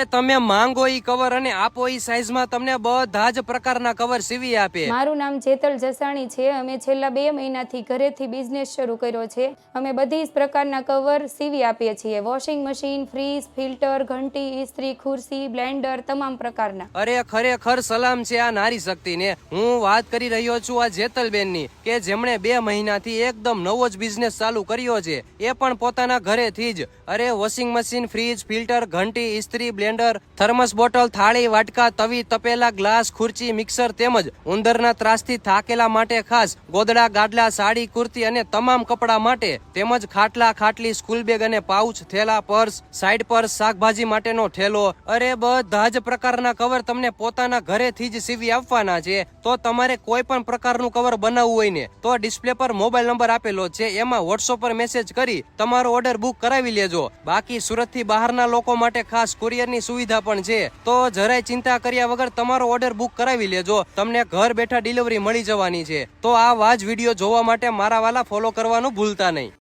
એ તમે માંગો ઈ કવર અને આપો ઈ સાઈઝમાં તમને બધા જ પ્રકારના કવર સીવી આપે. મારું નામ જેતલ જસાણી છે. અમે છેલ્લા બે મહિનાથી ઘરેથી બિઝનેસ શરૂ કર્યો છે. અમે બધી જ પ્રકારના કવર સીવી આપીએ છીએ. વોશિંગ મશીન ફ્રીજ ફિલ્ટર ઘંટી ઇસ્ત્રી ખુરશી બ્લેન્ડર તમામ પ્રકારના. અરે ખરેખર સલામ છે આ નારી શક્તિને. હું વાત કરી રહ્યો છું આ જેતલબેનની કે જેમણે બે મહિનાથી એકદમ નવો જ બિઝનેસ ચાલુ કર્યો છે. એ પણ પોતાના ઘરેથી જ. અરે વોશિંગ મશીન ફ્રીજ ફિલ્ટર ઘંટી ઇસ્ત્રી બ્લેન્ડર થર્મસ બોટલ થાળી, વાટકા, તવી, તપેલા, ગ્લાસ, ખુરચી મિક્સર તેમજ ઉંદરના ત્રાસથી થાકેલા માટે ખાસ ગોદડા ગાડલા સાડી, કુર્તી અને તમામ કપડા માટે તેમજ ખાટલા, ખાટલી સ્કૂલ બેગ અને પાઉચ થેલા, પર્સ સાઈડ પર્સ, શાકભાજી માટેનો ઠેલો અરે બધા જ પ્રકારના કવર તમને પોતાના ઘરેથી જ સીવી આપવાના છે. તો તમારે કોઈ પણ પ્રકારનું કવર બનાવવું હોય ને, તો ડિસ્પ્લે પર મોબાઈલ નંબર આપેલો છે. એમાં વોટ્સઅપ પર મેસેજ કરી તમારો ઓર્ડર બુક કરાવી લેજો. બાકી સુરતથી બહારના લોકો માટે ખાસ કુરિયરની સુવિધા પણ છે. તો જરાય ચિંતા કર્યા વગર તમારો ઓર્ડર બુક કરાવી લેજો. તમને ઘર બેઠા ડિલિવરી મળી જવાની છે. તો આ વાજ વીડિયો જોવા માટે મારા વાલા ફોલો કરવાનું ભૂલતા નહીં.